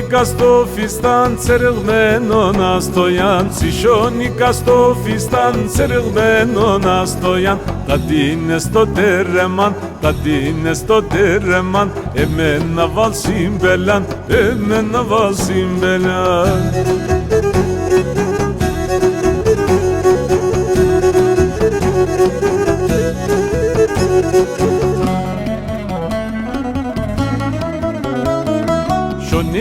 Sishonika sto fistan ceril meno nastojan Sishonika sto fistan ceril meno nastojan Tadine sto dereman, tadine sto dereman Emen aval simbelan, emen aval simbelan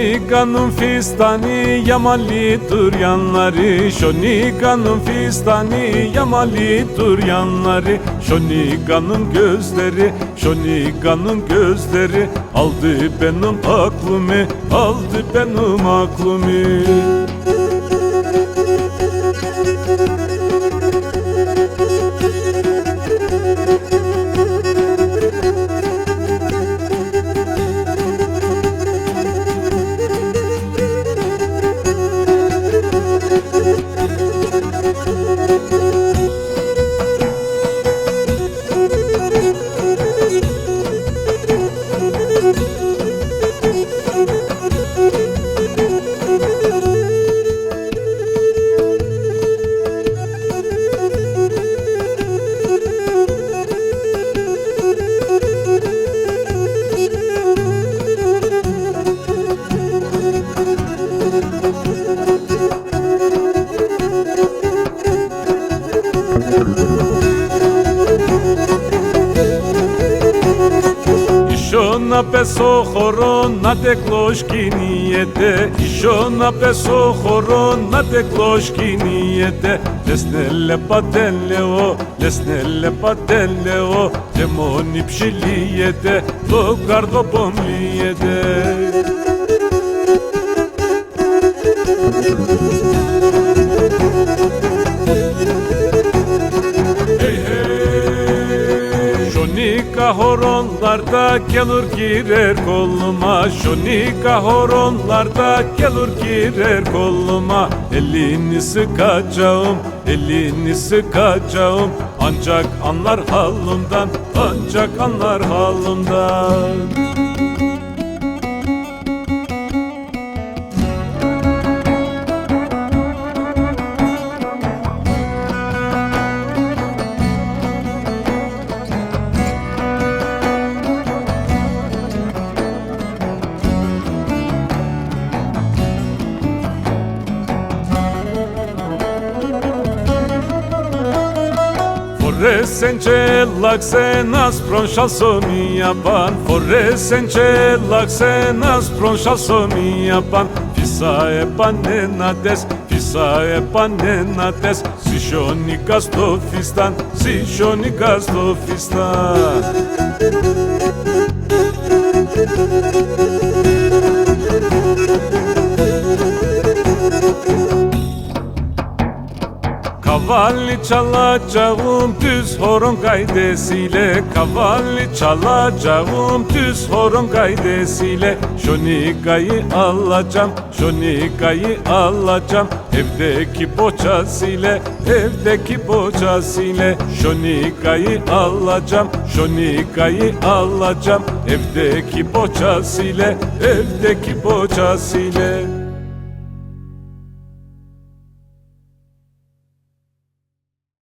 Şonikanın fistani yamali duryanları Şonikanın fistani yamali duryanları Şonikanın gözleri Şonikanın gözleri. Aldı benim aklımı Aldı benim aklımı Ισό να πέσω χωρώ να τεκλώς κινιέται Ισό να πέσω χωρώ να τεκλώς κινιέται Λες ναι λεπα τέλεο, λες ναι λεπα τέλεο Και μόνη Şonika horonlarda gelir girer koluma. Şonika horonlarda gelir girer koluma. Elini sıkacağım, elini sıkacağım. Ancak anlar halımdan, ancak anlar halımdan Forresence laxenas pronşasomia pan. Forresence laxenas pronşasomia pan. Fisae panenates, fisae panenates. Sişonikas to fistan, sişonikas to fistan Kavalli çalacağım düz horon kaydesiyle. Kavalli çalacağım düz horon kaydesiyle. Şonikayı alacağım, şonikayı alacağım. Evdeki boçasıyla, evdeki boçasıyla. Şonikayı alacağım, şonikayı alacağım. Evdeki boçasıyla, evdeki boçasıyla